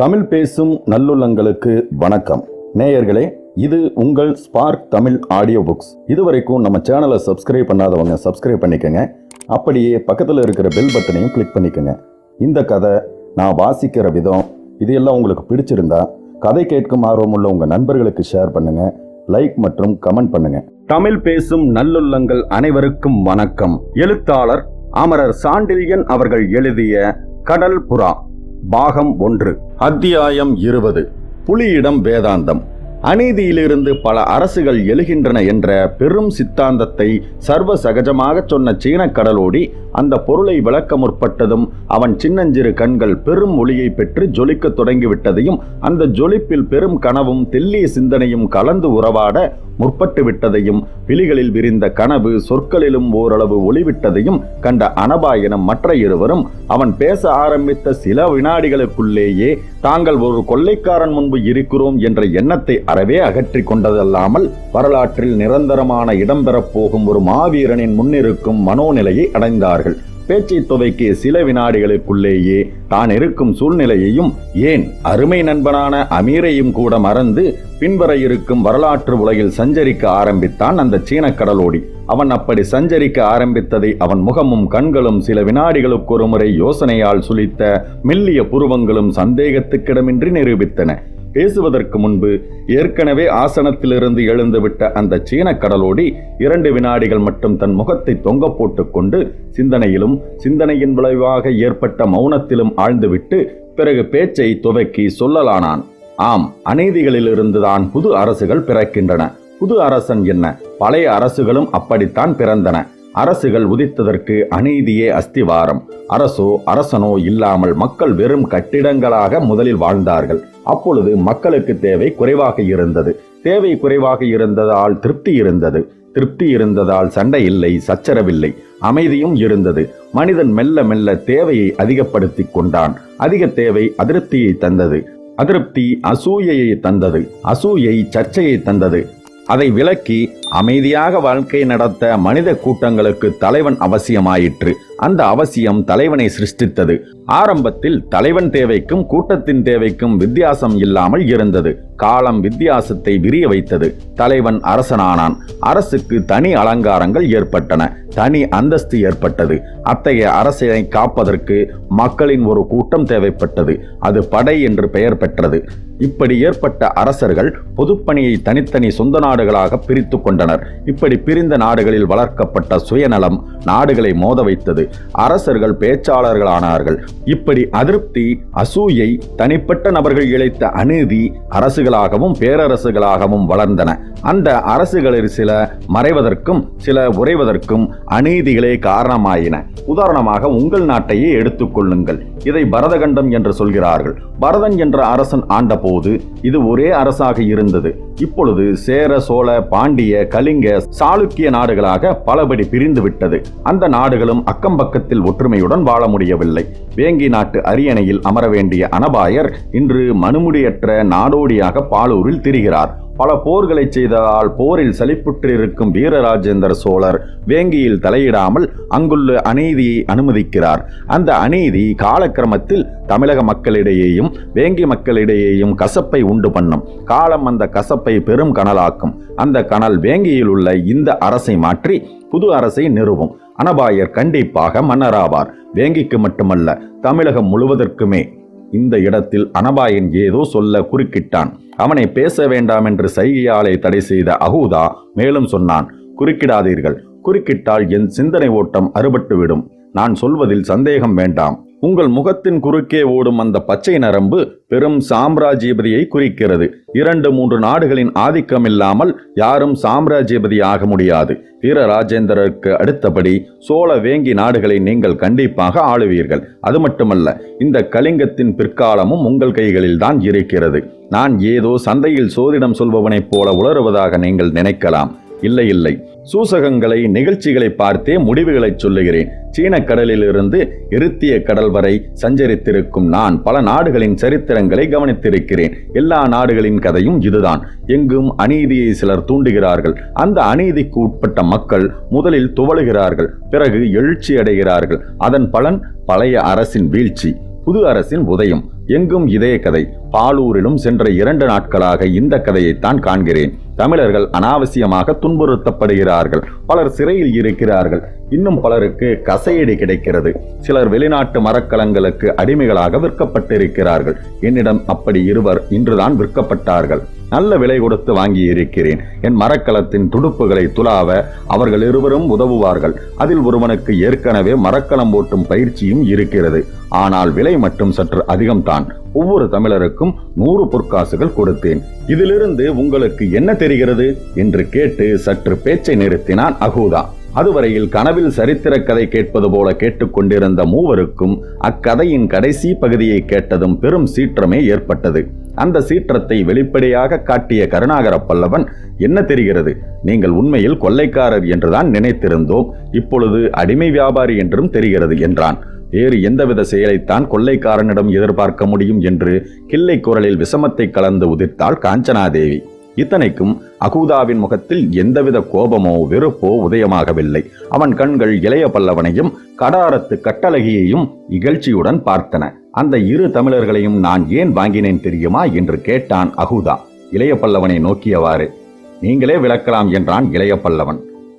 தமிழ் பேசும் நல்லுள்ளங்களுக்கு வணக்கம். நேயர்களே இது உங்கள் ஸ்பார்க் தமிழ் ஆடியோ புக்ஸ் இதுவரைக்கும் நம்ம சேனலை சப்ஸ்கிரைப் பண்ணாதவங்க சப்ஸ்கிரைப் பண்ணிக்கோங்க. அப்படியே பக்கத்தில் இருக்கிற பெல் பட்டனையும் கிளிக் பண்ணிக்கோங்க. இந்த கதை நான் வாசிக்கிற விதம் இது எல்லாம் உங்களுக்கு பிடிச்சிருந்தா கதை கேட்கும் ஆர்வமுள்ள உங்கள் நண்பர்களுக்கு ஷேர் பண்ணுங்க லைக் மற்றும் கமெண்ட் பண்ணுங்க. தமிழ் பேசும் நல்லுள்ளங்கள் அனைவருக்கும் வணக்கம். எழுத்தாளர் அமரர் சாண்டில்யன் அவர்கள் எழுதிய கடல் புறா. பாகம் ஒன்று அத்தியாயம் இருபது புலியிடம் வேதாந்தம். அநீதியிலிருந்து பல அரசுகள் எழுகின்றன என்ற பெரும் சித்தாந்தத்தை சர்வ சகஜமாகச் சொன்ன சீன கடலோடி அந்த பொருளை விளக்க முற்பட்டதும் அவன் சின்னஞ்சிறு கண்கள் பெரும் ஒளியை பெற்று ஜொலிக்கத் தொடங்கிவிட்டதையும் அந்த ஜொலிப்பில் பெரும் கனவும் தெல்லிய சிந்தனையும் கலந்து உறவாட முற்பட்டு விட்டதையும் விழிகளில் விரிந்த கனவு சொற்களிலும் ஓரளவு ஒளிவிட்டதையும் கண்ட அனபா எனும் மற்ற இருவரும் அவன் பேச ஆரம்பித்த சில வினாடிகளுக்குள்ளேயே தாங்கள் ஒரு கொள்ளைக்காரன் முன்பு இருக்கிறோம் என்ற எண்ணத்தை அறவே அகற்றி கொண்டதல்லாமல் வரலாற்றில் நிரந்தரமான இடம்பெறப் போகும் ஒரு மாவீரனின் முன்னிருக்கும் மனோநிலையை அடைந்தார்கள். பேச்சை துவைக்கிய சில வினாடிகளுக்குள்ளேயே தான் இருக்கும் சூழ்நிலையையும் ஏன் அருமை நண்பனான அமீரையும் கூட மறந்து பின்வர இருக்கும் வரலாற்று உலகில் சஞ்சரிக்க ஆரம்பித்தான் அந்த சீன கடலோடி அவன் அப்படி சஞ்சரிக்க ஆரம்பித்ததை அவன் முகமும் கண்களும் சில வினாடிகளுக்கு ஒரு முறை யோசனையால் சுழித்த மெல்லிய புருவங்களும் சந்தேகத்துக்கிடமின்றி நிரூபித்தன. பேசுவதற்கு முன்பு ஏற்கனவே ஆசனத்திலிருந்து எழுந்துவிட்ட அந்த சீன கடலோடி இரண்டு வினாடிகள் மட்டும் தன் முகத்தை தொங்க போட்டுக்கொண்டு சிந்தனையிலும் சிந்தனையின் விளைவாக ஏற்பட்ட மௌனத்திலும் ஆழ்ந்துவிட்டு பிறகு பேச்சை துவக்கி சொல்லலானான். ஆம் அநீதிகளிலிருந்துதான் புது அரசுகள் பிறக்கின்றன. புது அரசன் என்ன? பழைய அரசுகளும் அப்படித்தான் பிறந்தன. அரசுகள் உதித்ததற்கு அநீதியே அஸ்திவாரம். அரசோ அரசனோ இல்லாமல் மக்கள் வெறும் கட்டிடங்களாக முதலில் வாழ்ந்தார்கள். அப்பொழுது மக்களுக்கு தேவை குறைவாக இருந்தது. தேவை குறைவாக இருந்ததால் திருப்தி இருந்தது. திருப்தி இருந்ததால் சண்டை இல்லை சச்சரவில்லை. அமைதியும் இருந்தது. மனிதன் மெல்ல மெல்ல தேவையை அதிகப்படுத்தி கொண்டான். அதிக தேவை அதிருப்தியை தந்தது. அதிருப்தி அசூயையை தந்தது. அசூயை சர்ச்சையை தந்தது. அதை விலக்கி அமைதியாக வாழ்க்கை நடத்த மனித கூட்டங்களுக்கு தலைவன் அவசியமாயிற்று. அந்த அவசியம் தலைவனை சிருஷ்டித்தது. ஆரம்பத்தில் தலைவன் தேவைக்கும் கூட்டத்தின் தேவைக்கும் வித்தியாசம் இல்லாமல் இருந்தது. காலம் வித்தியாசத்தை விரிய வைத்தது. தலைவன் அரசனானான். அரசுக்கு தனி அலங்காரங்கள் ஏற்பட்டன. தனி அந்தஸ்து ஏற்பட்டது. அத்தகைய அரசனை காப்பதற்கு மக்களின் ஒரு கூட்டம் தேவைப்பட்டது. அது படை என்று பெயர் பெற்றது. இப்படி ஏற்பட்ட அரசர்கள் பொதுப்பணியை தனித்தனி சொந்த நாடுகளாக பிரித்து கொண்டனர். இப்படி பிரிந்த நாடுகளில் வளர்க்கப்பட்ட சுயநலம் நாடுகளை மோத வைத்தது. அரசர்கள் பேச்சாளர்களானார்கள். இப்படி அதிருப்தி அசூயை தனிப்பட்ட நபர்கள் இழைத்த அநீதி அரசுகளாகவும் பேரரசுகளாகவும் வளர்ந்தன. அந்த அரசுகளில் சில மறைவதற்கும் சில உறைவதற்கும் அநீதிகளே காரணமாயின. உதாரணமாக உங்கள் நாட்டையே எடுத்துக்கொள்ளுங்கள் இதை பரதகண்டம் என்று சொல்கிறார்கள். பரதன் என்ற அரசன் போது இது ஒரே அரசாக இருந்தது. இப்பொழுது சேர சோழ பாண்டிய கலிங்க சாளுக்கிய நாடுகளாக பலபடி பிரிந்து விட்டது. அந்த நாடுகளும் அக்கம்பக்கத்தில் ஒற்றுமையுடன் வாழ முடியவில்லை. வேங்கி நாட்டு அரியணையில் அமர வேண்டிய அனபாயர் இன்று மனுமுடியற்ற நாடோடியாக பாலூரில் திரிகிறார். பல போர்களை செய்ததால் போரில் சலிப்புற்றிருக்கும் வீரராஜேந்திர சோழர் வேங்கியில் தலையிடாமல் அங்குள்ள அநீதியை அனுமதிக்கிறார். அந்த அநீதி காலக்கிரமத்தில் தமிழக மக்களிடையேயும் வேங்கி மக்களிடையேயும் கசப்பை உண்டு பண்ணும். காலம் அந்த கசப்பை பெரும் கனலாக்கும். அந்த கனல் வேங்கியில் உள்ள இந்த அரசை மாற்றி புது அரசை நிறுவும். அனபாயர் கண்டிப்பாக மன்னராவார். வேங்கிக்கு மட்டுமல்ல தமிழகம் முழுவதற்குமே இந்த இடத்தில் அனபாயன் ஏதோ சொல்ல குறுக்கிட்டான். அவனை பேச வேண்டாம் என்று சைகையாலை தடை செய்த அகூதா மேலும் சொன்னான் குறுக்கிடாதீர்கள். குறுக்கிட்டால் என் சிந்தனை ஓட்டம் அறுபட்டுவிடும். நான் சொல்வதில் சந்தேகம் வேண்டாம். உங்கள் முகத்தின் குறுக்கே ஓடும் அந்த பச்சை நரம்பு பெரும் சாம்ராஜ்யபதியை குறிக்கிறது. இரண்டு மூன்று நாடுகளின் ஆதிக்கம் இல்லாமல் யாரும் சாம்ராஜ்யபதி ஆக முடியாது. வீர ராஜேந்திரருக்கு அடுத்தபடி சோழ வேங்கி நாடுகளை நீங்கள் கண்டிப்பாக ஆளுவீர்கள். அது மட்டுமல்ல இந்த கலிங்கத்தின் பிற்காலமும் உங்கள் கைகளில் தான் இருக்கிறது. நான் ஏதோ சந்தையில் சோதிடம் சொல்பவனைப் போல உளறுவதாக நீங்கள் நினைக்கலாம். இல்லை இல்லை. சூசகங்களை நிகழ்ச்சிகளை பார்த்தே முடிவுகளை சொல்லுகிறேன். சீன கடலிலிருந்து இருத்திய கடல் வரை சஞ்சரித்திருக்கும் நான் பல நாடுகளின் சரித்திரங்களை கவனித்திருக்கிறேன். எல்லா நாடுகளின் கதையும் இதுதான். எங்கும் அநீதியை சிலர் தூண்டுகிறார்கள். அந்த அநீதிக்கு உட்பட்ட மக்கள் முதலில் துவளுகிறார்கள் பிறகு எழுச்சி அடைகிறார்கள் அதன் பலன் பழைய அரசின் வீழ்ச்சி புது அரசின் உதயம். எங்கும் இதே கதை. பாலூரிலும் சென்ற இரண்டு நாட்களாக இந்த கதையைத்தான் காண்கிறேன். தமிழர்கள் அனாவசியமாக துன்புறுத்தப்படுகிறார்கள். பலர் சிறையில் இருக்கிறார்கள். இன்னும் பலருக்கு கசையடி கிடைக்கிறது. சிலர் வெளிநாட்டு மரக்கலங்களுக்கு அடிமைகளாக விற்கப்பட்டிருக்கிறார்கள். என்னிடம் அப்படி இருவர் இன்றுதான் விற்கப்பட்டார்கள். நல்ல விலை கொடுத்து வாங்கி இருக்கிறேன் என் மரக்கலத்தின் துடுப்புகளை துலாவ அவர்கள் இருவரும் உதவுவார்கள். அதில் ஒருவனுக்கு ஏற்கனவே மரக்கலம் ஓட்டும் பயிற்சியும் இருக்கிறது. ஆனால் விலை மட்டும் சற்று அதிகம்தான். ஒவ்வொரு தமிழருக்கும் நூறு பொற்காசுகள் கொடுத்தேன். இதிலிருந்து உங்களுக்கு என்ன தெரிகிறது? என்று கேட்டு சற்று பேச்சை நிறுத்தினான் அகூதா. அதுவரையில் கனவில் சரித்திர கதை கேட்பது போல கேட்டுக்கொண்டிருந்த மூவருக்கும் அக்கதையின் கடைசி பகுதியை கேட்டதும் பெரும் சீற்றமே ஏற்பட்டது. அந்த சீற்றத்தை வெளிப்படையாக காட்டிய கருணாகர பல்லவன் என்ன தெரிகிறது? நீங்கள் உண்மையில் கொள்ளைக்காரர் என்றுதான் நினைத்திருந்தோம். இப்பொழுது அடிமை வியாபாரி என்றும் தெரிகிறது என்றான். வேறு எந்தவித செயலைத்தான் கொள்ளைக்காரனிடம் எதிர்பார்க்க முடியும் என்று கிள்ளை குரலில் விஷமத்தை கலந்து உதிர்த்தாள் காஞ்சனாதேவி. இத்தனைக்கும் அகூதாவின் முகத்தில் எந்தவித கோபமோ வெறுப்போ உதயமாகவில்லை. அவன் கண்கள் இளைய பல்லவனையும் கடாரத்து கட்டழகியையும் இகழ்ச்சியுடன் பார்த்தன. அந்த இரு தமிழர்களையும் நான் ஏன் வாங்கினேன் தெரியுமா என்று கேட்டான் அகுதா இளைய பல்லவனை நோக்கியவாறு நீங்களே விளக்கலாம் என்றான் இளைய பல்லவன்.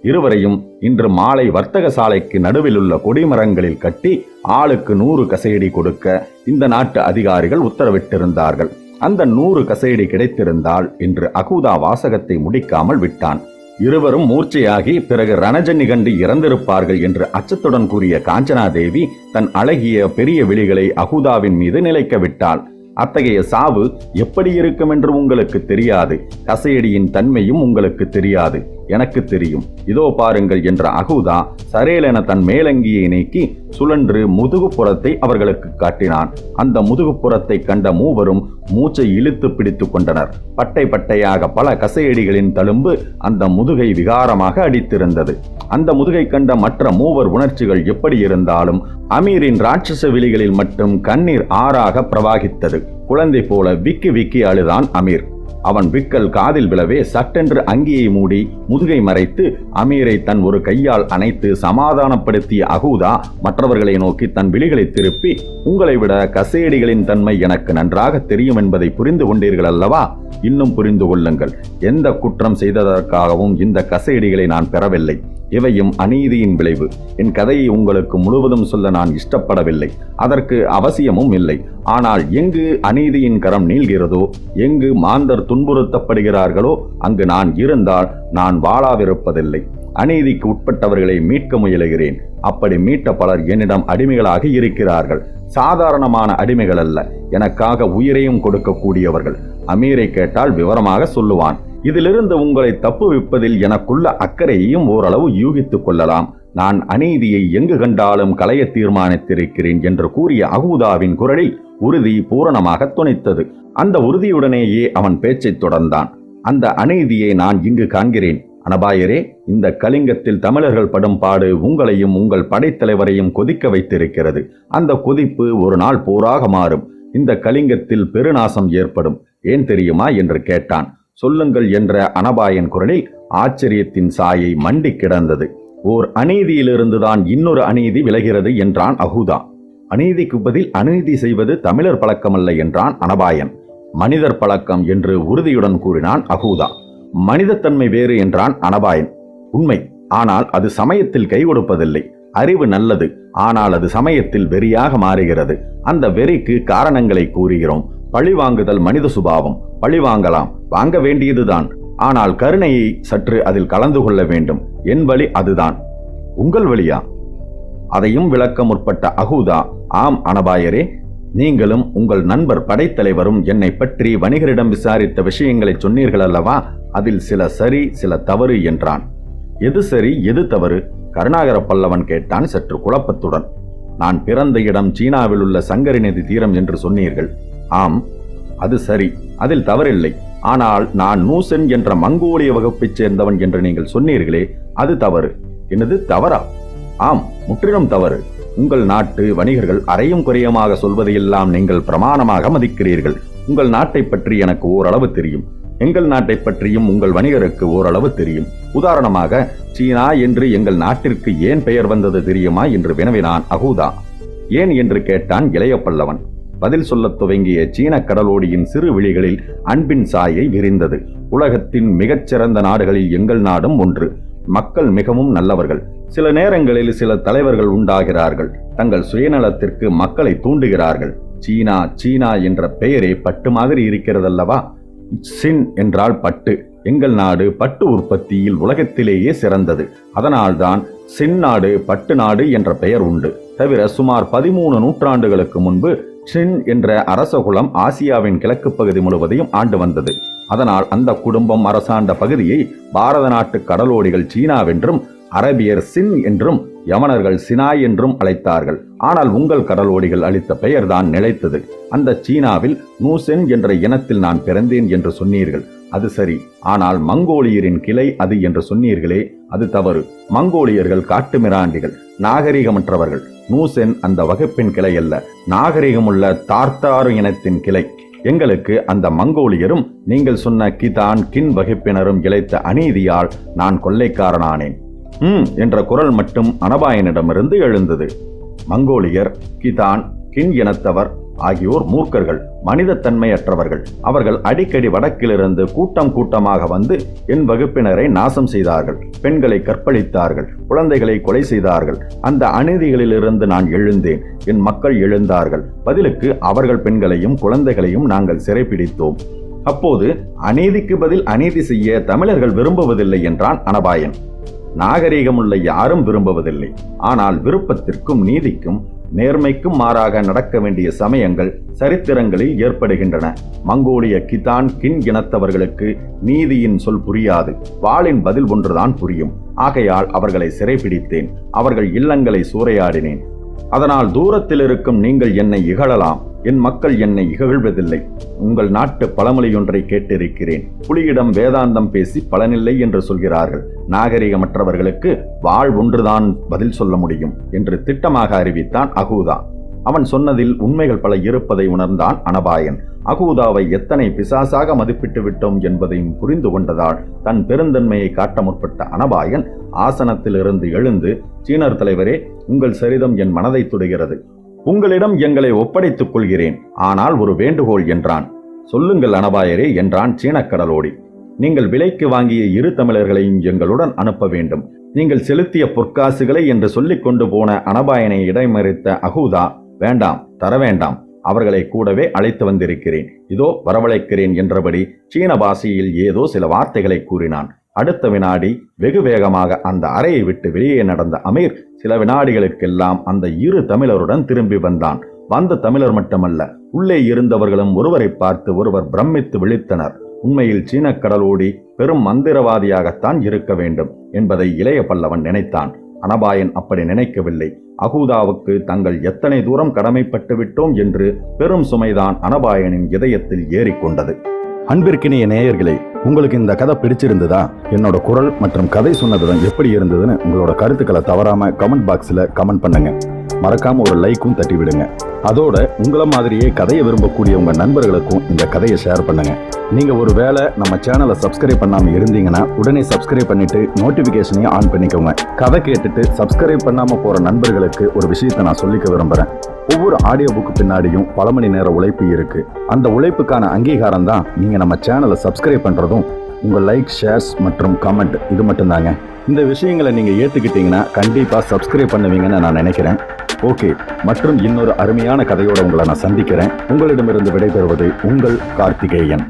இருவரையும் இன்று மாலை வர்த்தக சாலைக்கு நடுவில் உள்ள கொடிமரங்களில் கட்டி ஆளுக்கு நூறு கசையடி கொடுக்க இந்த நாட்டு அதிகாரிகள் உத்தரவிட்டிருந்தார்கள். அந்த நூறு கசையடி கிடைத்திருந்தால் என்று அகூதா வாசகத்தை முடிக்காமல் விட்டான். இருவரும் மூர்ச்சையாகி பிறகு ரணஜன்னி கண்டு இறந்திருப்பார்கள் என்று அச்சத்துடன் கூறிய காஞ்சனாதேவி தன் அழகிய பெரிய விழிகளை அகூதாவின் மீது நிலைக்க விட்டாள். அத்தகைய சாவு எப்படி இருக்கும் என்று உங்களுக்கு தெரியாது. கசையடியின் தன்மையும் உங்களுக்கு தெரியாது. எனக்கு தெரியும். இதோ பாருங்கள் என்ற அகுதா சரேலென தன் மேலங்கியை நீக்கி சுழன்று முதுகுப்புறத்தை அவர்களுக்கு காட்டினான். அந்த முதுகுப்புறத்தை கண்ட மூவரும் மூச்சை இழுத்து பிடித்து கொண்டனர். பட்டை பட்டையாக பல கசையடிகளின் தழும்பு அந்த முதுகை விகாரமாக அடித்திருந்தது. அந்த முதுகை கண்ட மற்ற மூவர் உணர்ச்சிகள் எப்படி இருந்தாலும் அமீரின் ராட்சச விழிகளில் மட்டும் கண்ணீர் ஆறாக பிரவாகித்தது. குழந்தை போல விக்கி விக்கி அழுதான் அமீர். அவன் விக்கல் காதில் விழவே சட்டென்று அங்கியை மூடி முதுகை மறைத்து அமீரை தன் ஒரு கையால் அணைத்து சமாதானப்படுத்திய அகூதா மற்றவர்களை நோக்கி தன் விழிகளை திருப்பி உங்களை விட கசேடிகளின் தன்மை எனக்கு நன்றாக தெரியும் என்பதை புரிந்து கொண்டீர்கள் அல்லவா? இன்னும் புரிந்து கொள்ளுங்கள். எந்த குற்றம் செய்ததற்காகவும் இந்த கசேடிகளை நான் பெறவில்லை. இவையும் அநீதியின் விளைவு. என் கதையை உங்களுக்கு முழுவதும் சொல்ல நான் இஷ்டப்படவில்லை. அதற்கு அவசியமும் இல்லை. ஆனால் எங்கு அநீதியின் கரம் நீள்கிறதோ எங்கு மாந்தர் துன்புறுத்தப்படுகிறார்களோ அங்கு நான் இருந்தால் நான் வாழாவிருப்பதில்லை. அநீதிக்கு உட்பட்டவர்களை மீட்க முயலுகிறேன். அப்படி மீட்ட பலர் என்னிடம் அடிமைகளாக இருக்கிறார்கள். சாதாரணமான அடிமைகள் அல்ல. எனக்காக உயிரையும் கொடுக்கக்கூடியவர்கள். அமீரை கேட்டால் விவரமாக சொல்லுவான். இதிலிருந்து உங்களை தப்புவிப்பதில் எனக்குள்ள அக்கறையையும் ஓரளவு யூகித்துக் கொள்ளலாம். நான் அநீதியை எங்கு கண்டாலும் களைய தீர்மானித்திருக்கிறேன் என்று கூறிய அகூதாவின் குரலில் உறுதி பூரணமாக துணித்தது. அந்த உறுதியுடனேயே அவன் பேச்சைத் தொடர்ந்தான். அந்த அநீதியை நான் இங்கு காண்கிறேன். அனபாயரே இந்த கலிங்கத்தில் தமிழர்கள் படும் பாடு உங்களையும் உங்கள் படைத்தலைவரையும் கொதிக்க வைத்திருக்கிறது. அந்த கொதிப்பு ஒரு நாள் போராக மாறும். இந்த கலிங்கத்தில் பெருநாசம் ஏற்படும். ஏன் தெரியுமா என்று கேட்டான். சொல்லுங்கள் என்ற அனபாயன் குரலில் ஆச்சரியத்தின் சாயை மண்டி கிடந்தது. ஓர் அநீதியிலிருந்துதான் இன்னொரு அநீதி விலகிறது என்றான் அகுதா அநீதிக்கு பதில் அநீதி செய்வது தமிழர் பழக்கமல்ல என்றான் அனபாயன். மனிதர் பழக்கம் என்று உறுதியுடன் கூறினான் அகூதா மனிதத்தன்மை வேறு என்றான் அனபாயன். உண்மை. ஆனால் அது சமயத்தில் கை கொடுப்பதில்லை அறிவு நல்லது. ஆனால் அது சமயத்தில் வெறியாக மாறுகிறது. அந்த வெறிக்கு காரணங்களை கூறுகிறோம். பழிவாங்குதல் மனித சுபாவம். பழி வாங்கலாம் வாங்க வேண்டியதுதான். ஆனால் கருணையை சற்று அதில் கலந்து கொள்ள வேண்டும். என் வழி அதுதான். உங்கள் வழியா? அதையும் விளக்க முற்பட்ட அகூதா ஆம் அனபாயரே நீங்களும் உங்கள் நண்பர் படைத்தலைவரும் என்னை பற்றி வணிகரிடம் விசாரித்த விஷயங்களை சொன்னீர்கள் அல்லவா அதில் சில சரி சில தவறு என்றான். எது சரி எது தவறு? கருணாகர பல்லவன் கேட்டான் சற்று குழப்பத்துடன். நான் பிறந்த இடம் சீனாவில் உள்ள சங்கரி நதி தீரம் என்று சொன்னீர்கள். ஆம் அது சரி. அதில் தவறில்லை. ஆனால் நான் நூசன் என்ற மங்கோலிய வகுப்பைச் சேர்ந்தவன் என்று நீங்கள் சொன்னீர்களே அது தவறு. என்னது தவறா? ஆம் முற்றிலும் தவறு. உங்கள் நாட்டு வணிகர்கள் அறையும் குறையமாக சொல்வதையெல்லாம் நீங்கள் பிரமாணமாக மதிக்கிறீர்கள். உங்கள் நாட்டை பற்றி எனக்கு ஓரளவு தெரியும். எங்கள் நாட்டை பற்றியும் உங்கள் வணிகருக்கு ஓரளவு தெரியும். உதாரணமாக சீனா என்று எங்கள் நாட்டிற்கு ஏன் பெயர் வந்தது தெரியுமா என்று வினவினான் அகூதா. ஏன் என்று கேட்டான் இளைய பல்லவன். பதில் சொல்லத் துவங்கிய சீன கடலோடியின் சிறு விழிகளில் அன்பின் சாயை விரிந்தது. உலகத்தின் மிகச்சிறந்த நாடுகளில் எங்கள் நாடும் ஒன்று. மக்கள் மிகவும் நல்லவர்கள். சில நேரங்களில் சில தலைவர்கள் உண்டாகிறார்கள். தங்கள் சுயநலத்திற்கு மக்களை தூண்டுகிறார்கள். சீனா சீனா என்ற பெயரே பட்டு மாதிரி இருக்கிறதல்லவா? சின் என்றால் பட்டு. எங்கள் நாடு பட்டு உற்பத்தியில் உலகத்திலேயே சிறந்தது. அதனால்தான் சின் நாடு பட்டு நாடு என்ற பெயர் உண்டு. தவிர சுமார் பதிமூணு நூற்றாண்டுகளுக்கு முன்பு சின் என்ற அரசகுலம் ஆசியாவின் கிழக்கு பகுதி முழுவதையும் ஆண்டு வந்தது. அதனால் அந்த குடும்பம் அரசாண்ட பகுதியை பாரத நாட்டு கடலோடிகள் சீனாவென்றும் அரபியர் சின் என்றும் யமனர்கள் சினாய் என்றும் அழைத்தார்கள். ஆனால் உங்கள் கடலோடிகள் அளித்த பெயர்தான் நிலைத்தது. அந்த சீனாவில் நூசென் என்ற இனத்தில் நான் பிறந்தேன் என்று சொன்னீர்கள். அது சரி. ஆனால் மங்கோலியரின் கிளை அது என்று சொன்னீர்களே அது தவறு. மங்கோலியர்கள் காட்டுமிராண்டிகள் நாகரிகமற்றவர்கள். நூசென் அந்த வகுப்பின் கிளை அல்ல. நாகரிகமுள்ள தார்த்தாறு இனத்தின் கிளை. எங்களுக்கு அந்த மங்கோலியரும் நீங்கள் சொன்ன கிதான் கின் வகுப்பினரும் இழைத்த அநீதியால் நான் கொள்ளைக்காரனானேன். ம் என்ற குரல் மட்டும் அனபாயனிடமிருந்து எழுந்தது. மங்கோலியர் கிதான் கின் இனத்தவர் ஆகியோர் மூர்க்கர்கள். மனிதத்தன்மையற்றவர்கள். அவர்கள் அடிக்கடி வடக்கிலிருந்து கூட்டம் கூட்டமாக வந்து என் வகுப்பினரை நாசம் செய்தார்கள். பெண்களை கற்பழித்தார்கள். குழந்தைகளை கொலை செய்தார்கள். அந்த அநீதிகளிலிருந்து நான் எழுந்தேன். என் மக்கள் எழுந்தார்கள். பதிலுக்கு அவர்கள் பெண்களையும் குழந்தைகளையும் நாங்கள் சிறைப்பிடித்தோம் அப்போது அநீதிக்கு பதில் அநீதி செய்ய தமிழர்கள் விரும்புவதில்லை என்றான் அனபாயன். நாகரீகமுள்ள யாரும் விரும்புவதில்லை. ஆனால் விருப்பத்திற்கும் நீதிக்கும் நேர்மைக்கும் மாறாக நடக்க வேண்டிய சமயங்கள் சரித்திரங்களில் ஏற்படுகின்றன. மங்கோலிய கிதான் கின் இனத்தவர்களுக்கு நீதியின் சொல் புரியாது. வாளின் பதில் ஒன்றுதான் புரியும். ஆகையால் அவர்களை சிறைபிடித்தேன். அவர்கள் இல்லங்களை சூறையாடினேன். அதனால் தூரத்தில் இருக்கும் நீங்கள் என்னை இகழலாம். என் மக்கள் என்னை இகழ்வதில்லை. உங்கள் நாட்டு பழமொழியொன்றை கேட்டிருக்கிறேன். புலியிடம் வேதாந்தம் பேசி பலனில்லை என்று சொல்கிறார்கள். நாகரிகமற்றவர்களுக்கு வாழ் ஒன்றுதான் பதில் சொல்ல முடியும் என்று திட்டமாக அறிவித்தான் அகூதா. அவன் சொன்னதில் உண்மைகள் பல இருப்பதை உணர்ந்தான் அனபாயன். அகூதாவை எத்தனை பிசாசாக மதிப்பிட்டு விட்டோம் என்பதையும் புரிந்து கொண்டதால் தன் பெருந்தன்மையை காட்ட முற்பட்ட அனபாயன் ஆசனத்திலிருந்து எழுந்து சீனர் தலைவரே உங்கள் சரிதம் என் மனதை துடுகிறது. உங்களிடம் எங்களை ஒப்படைத்துக் கொள்கிறேன். ஆனால் ஒரு வேண்டுகோள் என்றான். சொல்லுங்கள் அனபாயரே என்றான் சீனக்கடலோடி. நீங்கள் விலைக்கு வாங்கிய இரு தமிழர்களையும் எங்களுடன் அனுப்ப வேண்டும். நீங்கள் செலுத்திய பொற்காசுகளை என்று சொல்லிக் கொண்டு போன அனபாயனை இடைமறித்த அகூதா வேண்டாம் தர வேண்டாம். அவர்களை கூடவே அழைத்து வந்திருக்கிறேன். இதோ வரவழைக்கிறேன் என்றபடி சீன பாஷையில் ஏதோ சில வார்த்தைகளை கூறினான். அடுத்த வினாடி வெகு வேகமாக அந்த அறையை விட்டு வெளியே நடந்த அமீர் சில வினாடிகளுக்கெல்லாம் அந்த இரு தமிழருடன் திரும்பி வந்தான். வந்த தமிழர் மட்டுமல்ல உள்ளே இருந்தவர்களும் ஒருவரை பார்த்து ஒருவர் பிரமித்து விழித்தனர். உண்மையில் சீனக் கடலோடி பெரும் மந்திரவாதியாகத்தான் இருக்க வேண்டும் என்பதை இளைய பல்லவன் நினைத்தான். அனபாயன் அப்படி நினைக்கவில்லை. அகூதாவுக்கு தங்கள் எத்தனை தூரம் கடமைப்பட்டு விட்டோம் என்று பெரும் சுமைதான் அனபாயனின் இதயத்தில் ஏறிக்கொண்டது. அன்பிற்கினிய நேயர்களே உங்களுக்கு இந்த கதை பிடிச்சிருந்ததா? என்னோட குரல் மற்றும் கதை சொன்னதுதான் எப்படி இருந்ததுன்னு உங்களோட கருத்துக்களை தவறாம கமெண்ட் பாக்ஸில் கமெண்ட் பண்ணுங்க. மறக்காம ஒரு லைக்கும் தட்டி விடுங்க அதோட உங்களை மாதிரியே கதையை விரும்பக்கூடிய உங்க நண்பர்களுக்கும் இந்த கதையை ஷேர் பண்ணுங்க. நீங்க ஒரு வேளை நம்ம சேனலை சப்ஸ்கிரைப் பண்ணாம இருந்தீங்கன்னா உடனே சப்ஸ்கிரைப் பண்ணிட்டு நோட்டிபிகேஷனையும் ஆன் பண்ணிக்கோங்க. கதை கேட்டுட்டு சப்ஸ்கிரைப் பண்ணாம போற நண்பர்களுக்கு ஒரு விஷயத்தை நான் சொல்லிக்க விரும்புறேன். ஒவ்வொரு ஆடியோ புக்கு பின்னாடியும் பல மணி நேர உழைப்பு இருக்கு. அந்த உழைப்புக்கான அங்கீகாரம் தான் நீங்க நம்ம சேனலை சப்ஸ்கிரைப் பண்றதும் உங்க லைக் ஷேர்ஸ் மற்றும் கமெண்ட் இது மட்டும்தாங்க. இந்த விஷயங்களை நீங்க ஏத்துக்கிட்டீங்கன்னா கண்டிப்பா சப்ஸ்கிரைப் பண்ணுவீங்கன்னு நான் நினைக்கிறேன். ஓகே. மற்றும் இன்னொரு அருமையான கதையோட உங்களை நான் சந்திக்கிறேன். உங்களிடமிருந்து விடைபெறுவது உங்கள் கார்த்திகேயன்.